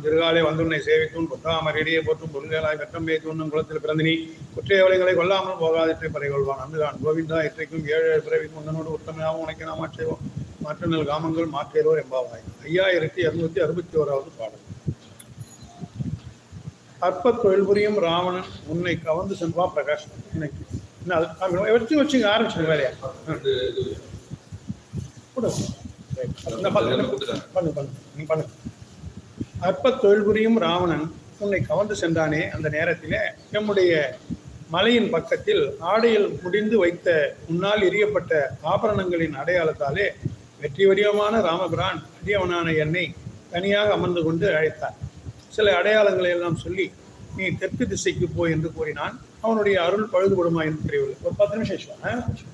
திருகாலை வந்துன்னை சேவித்தும் கொட்டாமரிடையே போற்றும் பொருள்களாய் கட்டம் பேத்துண்ணும் குளத்தில் பிறந்தினி குற்றையவளைகளை கொல்லாமல் போகாதற்றை பறைகொள்வான் அந்துதான் கோவிந்தா இற்றைக்கும் ஏழு ஏழு பிறவி முந்தனோடு உத்தமையாகவும் உனக்கு நாம் ஆட்சேவோம் மாற்றங்கள் காமங்கள் மாற்றேரோர் எம்பாவாய் ஐயாயிரத்தி இருநூத்தி அறுபத்தி ஓராவது பாடல் அற்ப தொழில் புரியும் ராவணன் உன்னை கவர்ந்து செல்வா பிரகாஷ் அது வச்சு வச்சுங்க ஆரம்பிச்சுங்க வேலையா கூட இந்த பண்ணு பண்ணு பண்ணு நீ பண்ணு அற்ப தொழில் புரியும் ராவணன் உன்னை கவர்ந்து சென்றானே அந்த நேரத்திலே. நம்முடைய மலையின் பக்கத்தில் ஆடையில் முடிந்து வைத்த முன்னால் எரியப்பட்ட ஆபரணங்களின் அடையாளத்தாலே வெற்றி வடிவமான ராமபிரான் அடியவனான என்னை தனியாக அமர்ந்து கொண்டு அழைத்தார். சில அடையாளங்களை எல்லாம் சொல்லி நீ தெற்கு திசைக்கு போ என்று கூறினான். அவனுடைய அருள் பழுதுபடுமா என்று தெரியவில்லை. ஒரு பத்து நிமிஷம்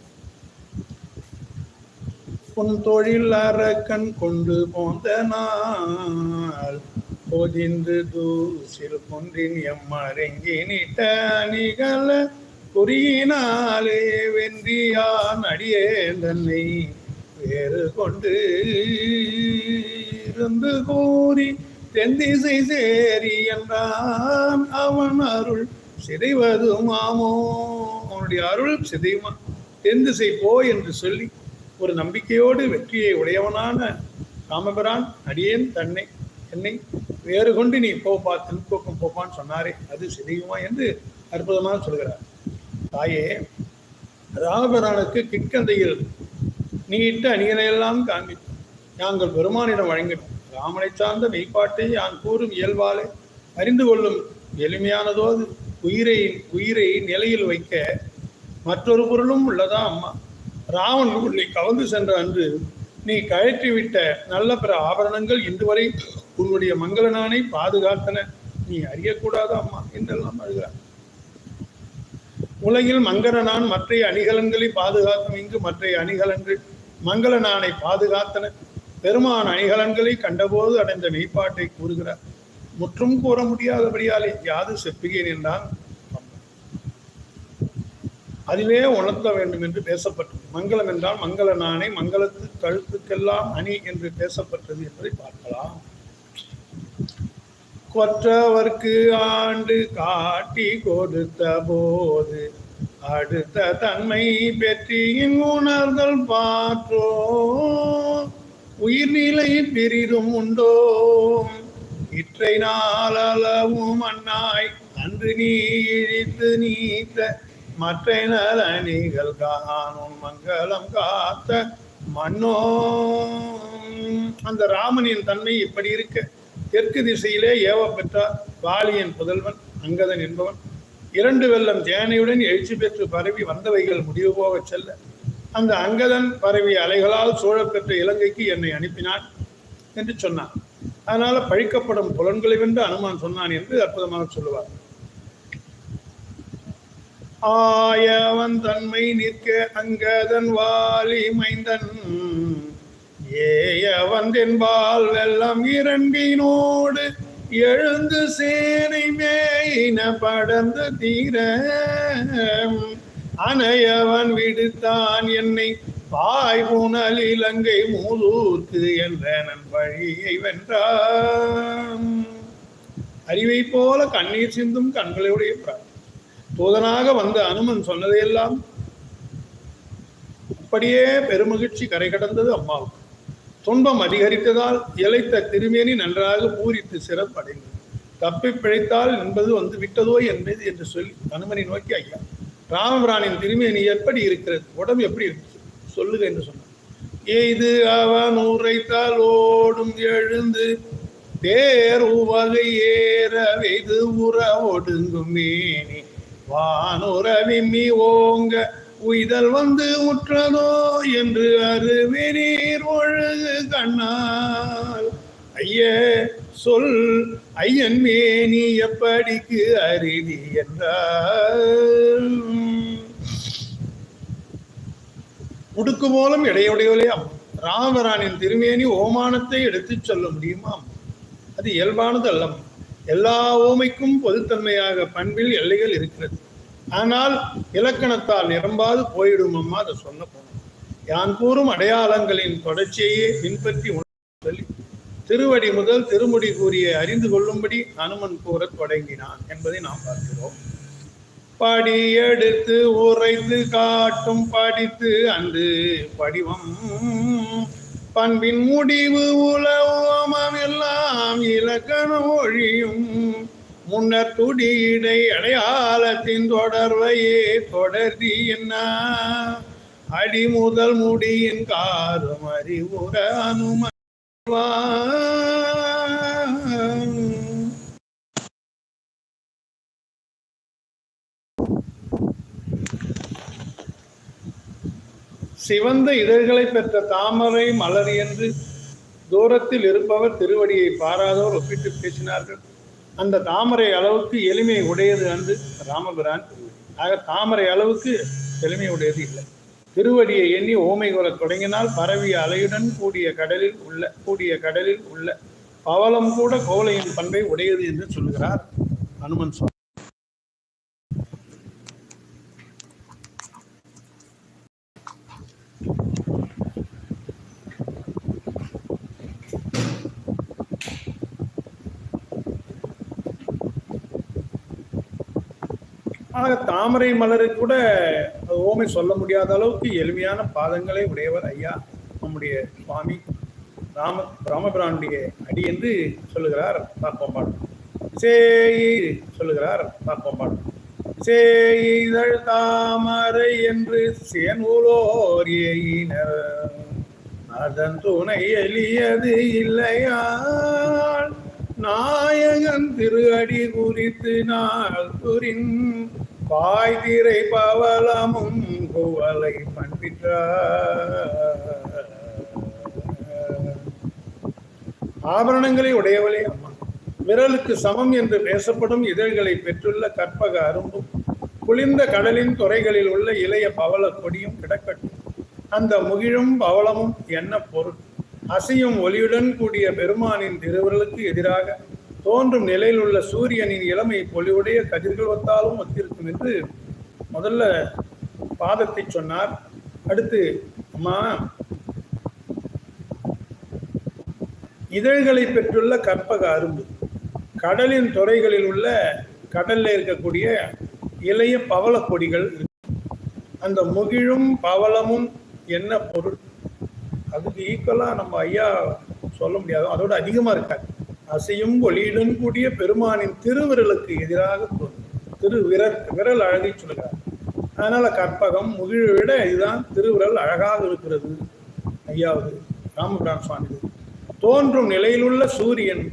உன் தொழில் அரக்கன் கொண்டு போந்த நாள் பொதிந்து தூசில் குன்றின் எம்மரங்கி நிட்ட அணிகள குறியினாலே வென்றியான் அடியே தன்னை வேறு கொண்டு இருந்து கூறி தெந்திசை சேரி என்றான் அவன் அருள். சிதைவது மாமோ அவனுடைய அருள் சிதைமா தெந்திசை போ என்று சொல்லி ஒரு நம்பிக்கையோடு வெற்றியை உடையவனான ராமபிரான் அடியேன் தன்னை என்னை வேறு கொண்டு நீ போப்பா திருப்போக்கம் போப்பான்னு சொன்னாரே அது சிதையுமா என்று அற்புதமாக சொல்கிறார். தாயே ராமபிரானுக்கு கிட்கந்தையில் நீ இட்ட அணிகளையெல்லாம் காண்பித்தோம் நாங்கள் பெருமானிடம் வழங்கினோம். ராமனை சார்ந்த மெய்ப்பாட்டை யான் கூறும் இயல்பாலே அறிந்து கொள்ளும் எளிமையானதோது உயிரை உயிரை நிலையில் வைக்க மற்றொரு பொருளும் உள்ளதா அம்மா? ராவன் உன்னை கவர்ந்து சென்ற அன்று நீ கழற்றிவிட்ட நல்ல பிற ஆபரணங்கள் இன்று வரை உன்னுடைய மங்களனானை பாதுகாத்தன. நீ அறியக்கூடாத அம்மா? என்றெல்லாம் அழுகிறார் உலகில் மங்களனான் மற்ற அணிகலன்களை பாதுகாக்கும் இங்கு மற்ற அணிகலன்கள் மங்களனானை பாதுகாத்தன. பெருமான் அணிகலன்களை கண்டபோது அடைந்த மெய்ப்பாட்டை கூறுகிறார். முற்றும் கூற முடியாதபடியாலே யாது செப்புகிறேன் என்றான் அதுவே உணர்த்த வேண்டும் என்று பேசப்பட்டது. மங்களம் என்றால் மங்கள நாணை மங்களத்து கழுத்துக்கெல்லாம் அணி என்று பேசப்பட்டது என்பதை பார்க்கலாம். கொற்றவர்க்கு ஆண்டு காட்டி கொடுத்த போது அடுத்த தன்மை பெற்றியின் உணர்தல் பார்த்தோ உயிர்நிலை பெரிதும் உண்டோ? இற்றை நாளளவும் அண்ணாய் அன்று நீ இழித்து நீத்த மற்ற நலனிகள் காணும் மங்களம் காத்த மன்னோ அந்த ராமனின் தன்மை இப்படி இருக்கு தெற்கு திசையிலே ஏவ பெற்றார் புதல்வன் அங்கதன் என்பவன். இரண்டு வெள்ளம் தேனையுடன் எழுச்சி பெற்று பரவி வந்தவைகள் முடிவு போகச் செல்ல அந்த அங்கதன் பரவி அலைகளால் சூழப்பெற்ற இலங்கைக்கு என்னை அனுப்பினான் என்று சொன்னான். அதனால பழிக்கப்படும் புலன்களை வென்று அனுமான் சொன்னான் என்று அற்புதமாக சொல்லுவார். ஆயவன் தன்மை நிற்க அங்கதன் வாலி மைந்தன் ஏயவன் வெள்ளம் இரண்டினோடு எழுந்து சேனை மேயின படர்ந்து தீர. அனையவன் விடுத்தான் என்னை பாய் புனல் இலங்கை மூதூர்க்கு என்ற நன் வழியை வென்றான். அறிவை போல கண்ணீர் சிந்தும் கண்களுடைய தூதனாக வந்த அனுமன் சொன்னதையெல்லாம் அப்படியே பெருமகிழ்ச்சி கரை கடந்தது அம்மாவுக்கு. துன்பம் அதிகரித்ததால் இழைத்த திருமேனி நன்றாக பூரித்து சிறப்படைந்தது. தப்பி பிழைத்தால் என்பது வந்து விட்டதோ என்பது என்று சொல்லி அனுமனை நோக்கி ஐயா ராமபிரானின் திருமேனி எப்படி இருக்கிறது? உடம்பு எப்படி இருக்கு? சொல்லுக என்று சொன்னார். எய்து அவன் உரைத்தால் ஓடும் எழுந்து தேர் உவகை ஏற வெய்து உற ஒடுங்கும் மேனி. வானுற விம்மி ஓங்க உய்தல் வந்து உற்றதோ என்று அருவெரீர் ஒழுகு கண்ணால். ஐய சொல் ஐயன் மேனி எப்படிக்கு அரிதி என்றார் முடுக்கு போலும் இடையுடையவளே அம்மா ராமரானின் திருமேனி ஓமானத்தை எடுத்துச் சொல்ல முடியுமாம்? அது இயல்பானது அல்லம் எல்லா ஓமைக்கும் பொதுத்தன்மையாக பண்பில் எல்லைகள் இருக்கிறது. ஆனால் இலக்கணத்தால் நிரம்பாது போயிடும் அம்மா அதை சொன்ன போனோம். யான் கூறும் அடையாளங்களின் தொடர்ச்சியையே பின்பற்றி சொல்லி திருவடி முதல் திருமுடி கூறிய அறிந்து கொள்ளும்படி அனுமன் கூறத் தொடங்கினான் என்பதை நாம் பார்க்கிறோம். படி எடுத்து உரைத்து காட்டும் படித்து அன்று படிவம். பண்பின் முடிவு உலவம் எல்லாம் இலக்கண ஒழியும் முன்னர் துடியடை அடையாளத்தின் தொடர்வையே தொடர்தி என்ன? அடி முதல் முடியின் காரும் அறிவுற அனுமதிவா சிவந்த இதழ்களை பெற்ற தாமரை மலர் என்று தூரத்தில் இருப்பவர் திருவடியை பாராதோர் ஒப்பிட்டு பேசினார்கள். அந்த தாமரை அளவுக்கு எளிமை உடையது அன்று ராமபிரான் ஆக தாமரை அளவுக்கு எளிமை உடையது இல்லை. திருவடியை எண்ணி ஓமை கூறத் தொடங்கினால் பரவிய அலையுடன் கூடிய கடலில் உள்ள கூடிய கடலில் உள்ள பவளம் கூட கோலையின் பண்பை உடையது என்று சொல்கிறார் அனுமன் சுவாமி. ஆக தாமரை மலரை கூட ஓமை சொல்ல முடியாத அளவுக்கு எளிமையான பாதங்களை உடையவர் ஐயா நம்முடைய சுவாமி ராம ராமபிரானுடைய அடி என்று சொல்லுகிறார் தாக்கோம்பாடு பாடம் சேய் சொல்லுகிறார் தாக்கோம்பாடு பாடம் தாமரை என்று சேனூலோர் ஏயினர் அதன் துணை எளியது இல்லையால் நாயகன் திரு அடி குறித்து நாள் குறின் பாய்திரை பவளமும் குவலை பண்பிற்றார். ஆபரணங்களை உடையவளே அம்மா. விரலுக்கு சமம் என்று பேசப்படும் இதழ்களை பெற்றுள்ள கற்பக அரும்பும் குளிர்ந்த கடலின் துறைகளில் உள்ள இளைய பவள கொடியும் கிடக்கட்டும். அந்த முகிழும் பவளமும் என்ன பொருள்? அசையும் ஒளியுடன் கூடிய பெருமானின் திருவிரலுக்கு எதிராக தோன்றும் நிலையில் உள்ள சூரியனின் இளமை பொலிவுடைய கதிர்கள் ஒத்தாலும் ஒத்திருக்கும் என்று முதல்ல பாதத்தை சொன்னார். அடுத்து அம்மா இதழ்களை பெற்றுள்ள கற்பக அரும்பு. கடலின் துறைகளில் உள்ள கடல்ல இருக்கக்கூடிய இளைய பவள கொடிகள் அந்த முகிழும் பவளமும் என்ன பொருள்? அதுக்கு ஈக்குவலா நம்ம ஐயா சொல்ல முடியாது. அதோட அதிகமா இருக்காது. அசையும் ஒளியுடன் கூடிய பெருமானின் திருவிரலுக்கு எதிராக திரு விரல் விரல் அழகை சொல்கிறார். அதனால கற்பகம் முகிழை விட இதுதான் திருவிரல் அழகாக இருக்கிறது. ஐயாவது ராமபிரான் சுவாமி தோன்றும் நிலையிலுள்ள சூரியன்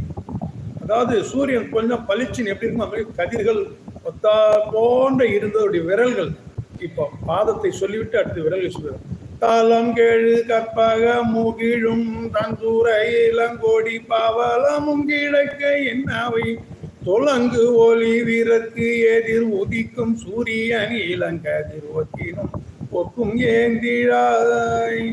அதாவது சூரியன் கொஞ்சம் பளிச்சின் எப்படி இருக்கும் அப்படி கதிர்கள் ஒத்தா போன்ற இருந்ததுடைய விரல்கள். இப்போ பாதத்தை சொல்லிவிட்டு அடுத்து விரல்கள் சொல்கிறார். காலம் கேழு கற்பக முகிழும் தந்தூரை இளங்கோடி பவளமும் கிழக்க என்னவை? தொலங்கு ஒளி வீரத்து எதிர் உதிக்கும் சூரியன் இளங்கதிர் ஒத்தினும் ஒக்கும் ஏந்திழாய்.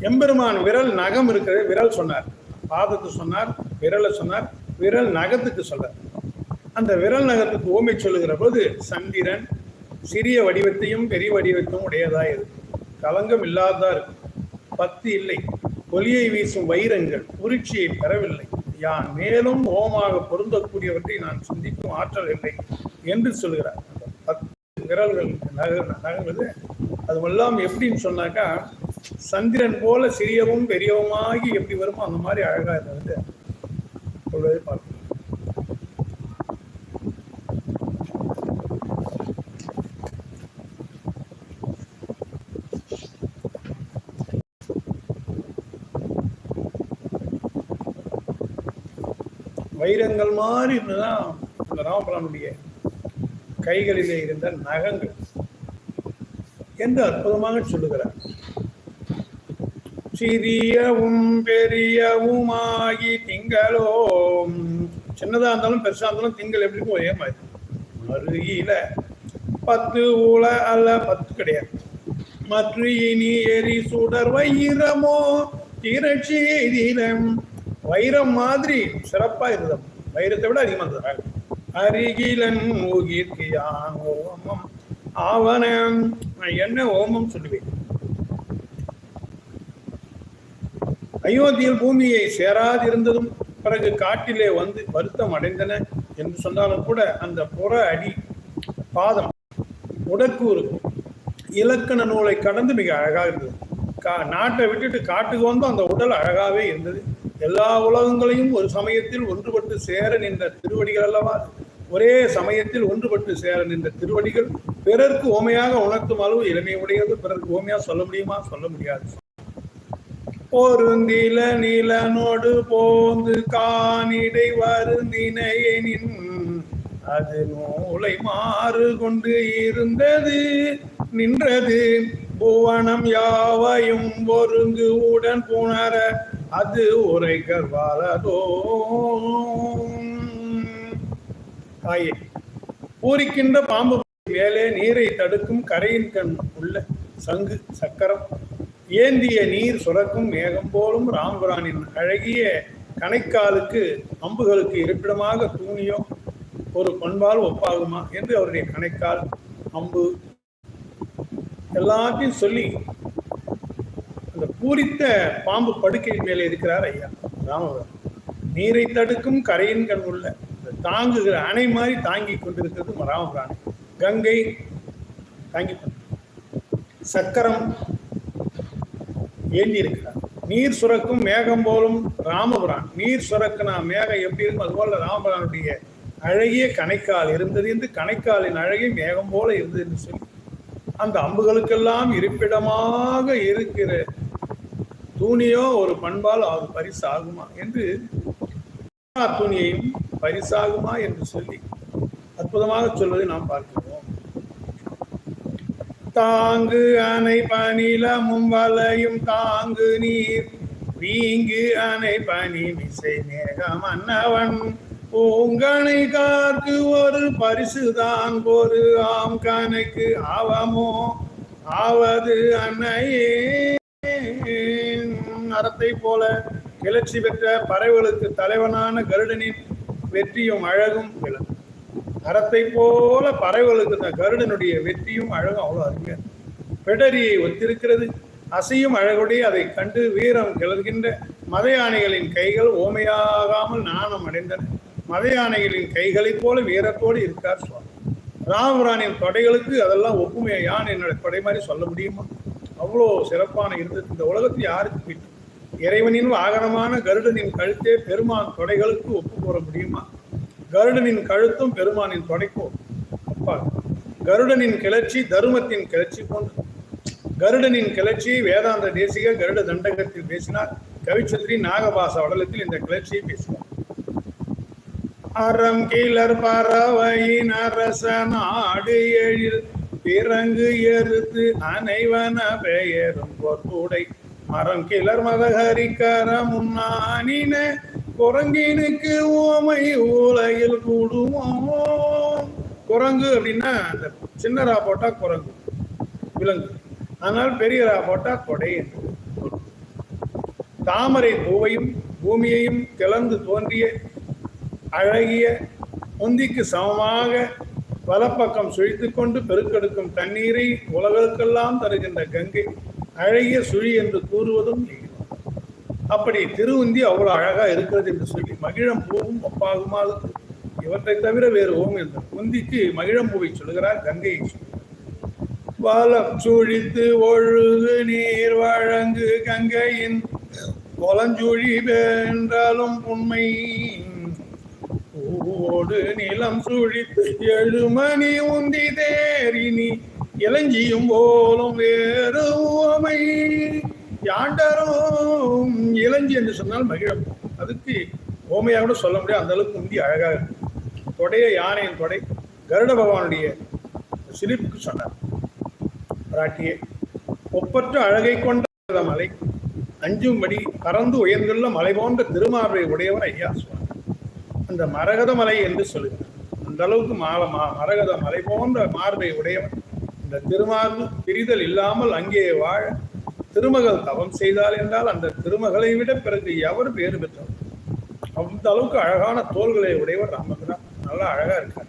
எம்பெருமான் விரல் நகம் இருக்கிறது விரல் சொன்னார். பாதத்து சொன்னார் விரலை சொன்னார் விரல் நகத்துக்கு சொன்னார். அந்த விரல் நகத்துக்கு ஓமை சொல்லுகிற போது சந்திரன் சிறிய வடிவத்தையும் பெரிய வடிவத்தையும் உடையதா இருக்கு கலங்கம் இல்லாததா இருக்கு பத்து இல்லை. ஒலியை வீசும் வைரங்கள் உருட்சியை பெறவில்லை. யான் மேலும் ஓமாக பொருந்தக்கூடியவற்றை நான் சிந்திக்கும் ஆற்றல் இல்லை என்று சொல்கிறார். அந்த பத்து விரல்கள் நக நகங்குது அதுவெல்லாம் எப்படின்னு சொன்னாக்கா சந்திரன் போல சிறியவும் பெரியவுமாகி எப்படி வருமோ அந்த மாதிரி அழகாக இதை வந்து சொல்வதை பார்க்கணும் வைரங்கள் மாதிரி இருந்துதான் அந்த ராமபிரானுடைய கைகளிலே இருந்த நகங்கள் என்று அற்புதமாக சொல்லுகிறார். சிறியவும் பெரியவுமாகி திங்களோம். சின்னதா இருந்தாலும் பெருசா இருந்தாலும் திங்கள் எப்படி இருக்கும் ஒரே மாதிரி. மறுயில பத்து ஊழ அல்ல பத்து கிடையாது. மற்ற இனி எரி சுடர் வைரமோ திரட்சி வைரம் மாதிரி சிறப்பா இருந்தது. வைரத்தை விட அதிகமா இருந்தது. அருகிலன் ஊகிற்கியான் ஓமம். ஆவன நான் என்ன ஓமம் சொல்லுவேன்? அயோத்தியில் பூமியை சேராதிருந்ததும் பிறகு காட்டிலே வந்து வருத்தம் அடைந்தன என்று சொன்னாலும் கூட அந்த புற அடி பாதம் உடற்கூறு இலக்கண நூலை கடந்து மிக அழகாக இருந்தது. கா நாட்டை விட்டுட்டு காட்டுக்கு வந்து அந்த உடல் அழகாகவே இருந்தது. எல்லா உலகங்களையும் ஒரு சமயத்தில் ஒன்றுபட்டு சேர நின்ற திருவடிகள் அல்லவா? ஒரே சமயத்தில் ஒன்றுபட்டு சேர நின்ற திருவடிகள். பிறர்க்கு ஓமையாக உணர்த்தும் அளவு இளமையுடையது. பிறர்க்கு ஓமையாக சொல்ல முடியுமா? சொல்ல முடியாது. பொருந்தில நீலனோடு போந்து காணிடை வருந்தினையெனின் அது நூலை மாறு கொண்டு இருந்தது. நின்றது. புவனம் யாவையும் ஒருங்கு உடன் புணர அது உரைகள் வாழதோ தாயே பூரிக்கின்ற பாம்பு மேலே நீரை தடுக்கும் கரையின் கண் உள்ள சங்கு சக்கரம். ஏந்திய நீர் சுரக்கும் மேகம் போலும் ராம்புரானின் அழகிய கணைக்காலுக்கு அம்புகளுக்கு இருப்பிடமாக தூணியோ ஒரு பண்பால் ஒப்பாகுமா? என்று அவருடைய கணைக்கால் அம்பு எல்லாத்தையும் சொல்லி பூரித்த பாம்பு படுக்கை மேலே இருக்கிறார் ஐயா. ராமவர் நீரை தடுக்கும் கரையின்கள் உள்ள தாங்குகிற அணை மாதிரி தாங்கி கொண்டிருக்கிறது ராமபிராணி. கங்கை தாங்கி சக்கரம் ஏந்தி இருக்கிறார். நீர் சுரக்கும் மேகம் போலும் ராமபுரான் நீர் சுரக்குனா மேகம் எப்படி இருக்கும்? அதுபோல ராமபுரானுடைய அழகிய கணைக்கால் இருந்தது என்று கணைக்காலின் அழகே மேகம் போல இருந்தது என்று சொல்லி அந்த அம்புகளுக்கெல்லாம் இருப்பிடமாக இருக்கிற தூணியோ ஒரு பண்பால் அது பரிசாகுமா என்று தூணியையும் பரிசாகுமா என்று சொல்லி அற்புதமாக சொல்வதை நாம் பார்க்கிறோம் தாங்கு அணை பனிலமும் வலையும் தாங்கு நீர். வீங்கு அணை பனி மிசை மேகம் அன்னவன். பூங்கனை கார்க்கு ஒரு பரிசுதான் ஒரு ஆம் கணக்கு ஆவமோ? ஆவது அன்னையே. அறத்தை போல கிளர்ச்சி பெற்ற பறவைகளுக்கு தலைவனான கருடனின் வெற்றியும் அழகும் விளங்கும் அறத்தை போல பறவைகளுக்கு இந்த கருடனுடைய வெற்றியும் அழகும் அவ்வளோ அருமையா பெடரியை ஒத்திருக்கிறது. அசையும் அழகுடைய அதை கண்டு வீரம் கிளர்கின்ற மத யானைகளின் கைகள் ஓமையாகாமல் நாணம் அடைந்தன. மத யானைகளின் கைகளைப் போல வீரத்தோடு இருக்கார் சுவாமி. ராமராணியின் தொடைகளுக்கு அதெல்லாம் ஒப்புமையா? யான் என்னோட தொடை மாதிரி சொல்ல முடியுமா? அவ்வளோ சிறப்பான இருந்தது இந்த உலகத்தில் யாருக்கு கிட்டும் இறைவனின் வாகனமான கருடனின் கழுத்தே பெருமான் தொடைகளுக்கு ஒப்பு கூற முடியுமா? கருடனின் கழுத்தும் பெருமானின் தொடைக்கும் அப்பா கருடனின் கிளர்ச்சி தருமத்தின் கிளர்ச்சி போன்று. கருடனின் கிளர்ச்சி வேதாந்த தேசிக கருட தண்டகத்தில் பேசினார். கவிச்சந்திரி நாகபாச வடலத்தில் இந்த கிளர்ச்சியை பேசினார் அறம் கீழர் பறவையின் அரச நாடு எழில் பிறங்கு எருத்து அனைவன பெயரும் பொற்புடை மரம் கிளர் மதஹரிக்கர முன்னானின குரங்கினுக்கு ஓமை ஊலையில் கூடுமோ குரங்கு அப்படின்னா அந்த சின்னரா போட்டா குரங்கு விலங்கு. ஆனால் பெரியரா போட்டா கொடை என்று தாமரை பூவையும் பூமியையும் திளந்து தோன்றிய அழகிய முந்திக்கு சமமாக வலப்பக்கம் சுழித்து கொண்டு பெருக்கெடுக்கும் தண்ணீரை உலகளுக்கெல்லாம் தருகின்ற கங்கை. அழகிய சுழி என்று கூறுவதும் இல்லை. அப்படி திருவுந்தி அவ்வளவு அழகா இருக்கிறது என்று சொல்லி மகிழம் பூவும் ஒப்பாகுமாறு இவற்றை தவிர வேறு ஓம் என்று முந்திக்கு மகிழம் பூவை சொல்கிறார் கங்கையை சொல்கிறார் வலம் சுழித்து ஒழுகு நீர் வழங்கு கங்கையின் கொலஞ்சுழி வென்றாலும் உண்மை. ஓடு நிலம் சுழித்து எழுமணி உந்தி தேரினி இளஞ்சியும் போலும் வேறு உவமை. யாண்டரும் இளஞ்சி என்று சொன்னால் மகிழம். அதுக்கு ஓமையாக கூட சொல்ல முடியாது. அந்த அளவுக்கு முந்தி அழகாக இருக்கும் தொடைய யானையின் தொடை கருட பகவானுடைய சிரிப்புக்கு சொன்னார். பிராட்டியே ஒப்பற்ற அழகை கொண்ட மலை அஞ்சும்படி பறந்து உயர்ந்துள்ள மலை போன்ற திருமார்பை உடையவர் ஐயா சுவாமி. அந்த மரகத மலை என்று சொல்லுகிறார். அந்த அளவுக்கு மால மா- மரகத மலை போன்ற மார்பை உடையவன் இந்த திருமார்பு பிரிதல் இல்லாமல் அங்கே வாழ திருமகள் தவம் செய்தால் என்றால் அந்த திருமகளை விட பிறகு எவர் பேறு பெற்றவர்? அந்த அளவுக்கு அழகான தோள்களை உடையவர் ராமபிரான் நல்லா அழகா இருக்கார்.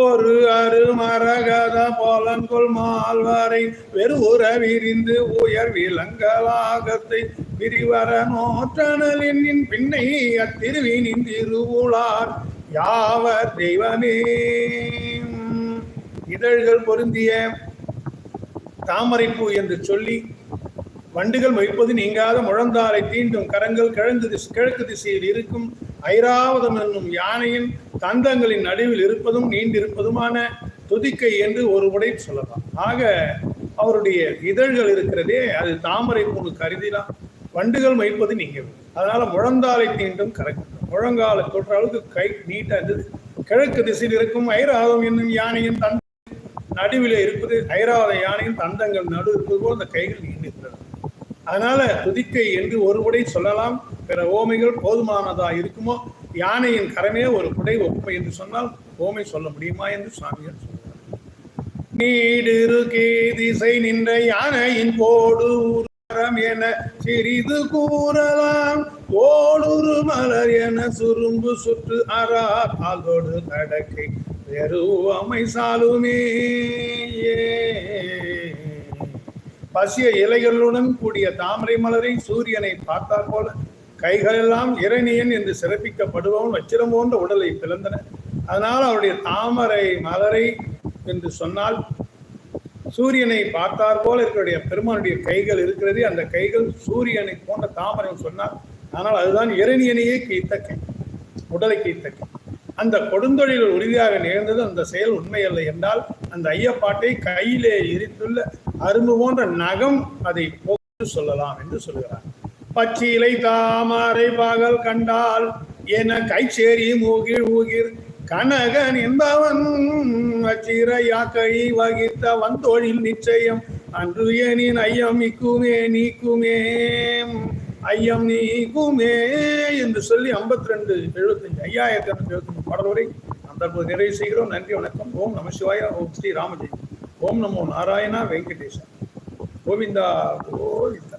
ஒரு அரு மரகத போலன்கொள் மால்வரை வெறுவுற விரிந்து உயர் விலங்கலாகத்தை விரிவர நோற்றனலின் பின்னை அத்திருவினின் திருவுளார் யாவர் தெய்வமே? இதழ்கள் பொருந்திய தாமரைப்பூ என்று சொல்லி வண்டுகள் மொய்ப்பது நீங்காத முழந்தாரை தீண்டும் கரங்கள் கிழங்கு திசை கிழக்கு திசையில் இருக்கும் ஐராவதம் என்னும் யானையின் தந்தங்களின் நடுவில் இருப்பதும் நீண்டிருப்பதுமான துதிக்கை என்று ஒரு உடை சொல்லலாம். ஆக அவருடைய இதழ்கள் இருக்கிறதே அது தாமரை பூனு கருதிலாம் வண்டுகள் மொய்ப்பது நீங்க அதனால முழந்தாலை தீண்டும் கரங்கள். முழங்கால தொற்ற அளவுக்கு கை நீட்டா இருந்தது. கிழக்கு திசையில் இருக்கும் ஐராவதம் என்னும் யானையின் தந்த நடுவில் இருப்பது ஐராவத யானையின் தந்தங்கள் நடு இருப்பது போல் அந்த கைகள் நீண்டிருக்கிறது அதனால துதிக்கை என்று ஒரு உடை சொல்லலாம். பிற ஓமைகள் போதுமானதா இருக்குமோ? யானையின் கரமே ஒரு குடை ஒப்புமை என்று சொன்னால் ஓமை சொல்ல முடியுமா என்று சுவாமிகள் சொல்றார் நீடிரு திசை நின்ற யானையின் போடு மரம் என சிறிது கூறலாம். ஓடுரு மலர் என சுரும்பு சுற்று அரா கால்தோடு கடக்கை. வெறுவமை சாலுமே. பசிய இலைகளுடன் கூடிய தாமரை மலரை சூரியனை பார்த்தார் போல கைகளெல்லாம் இரணியன் என்று சிறப்பிக்கப்படுபவன் வச்சிரம் போன்ற உடலை பிளந்தன. அதனால் அவருடைய தாமரை மலரை என்று சொன்னால் சூரியனை பார்த்தார் போல இருக்கிற பெருமானுடைய கைகள் இருக்கிறது அந்த கைகள் சூரியனை போன்ற தாமரை சொன்னார். ஆனால் அதுதான் இரணியனையே கீத்த கை உடலை கீத்த கை அந்த கொடுந்தொழில் உறுதியாக நிகழ்ந்தது அந்த செயல் உண்மையல்ல என்றால் அந்த ஐயப்பாட்டை கையிலே எரித்துள்ள அரும்பு போன்ற நகம் அதை போக்கு சொல்லலாம் என்று சொல்கிறார். பச்சிலை தாமரை பாகல் கண்டால் என கைச்சேரி மூகிர் ஊகிர். கனகன் என்பவன் அச்சிறையாக்கை வகித்த வந்தொழில் நிச்சயம். அன்று ஏனின் ஐயம் நீக்குமே நீக்குமே ஐயம் நீக்குமே என்று சொல்லி ஐம்பத்தி ரெண்டு எழுபத்தஞ்சு ஐயாயிரத்தி இரநூத்தி எழுபத்தஞ்சு பாடல் வரை நாம் தற்போது நிறைவு செய்கிறோம். நன்றி வணக்கம். ஓம் நம சிவாய ஓம் ஸ்ரீ ராமஜெயம் ஓம் நமோ நாராயணா வெங்கடேஷன் கோவிந்தா கோவிந்தா.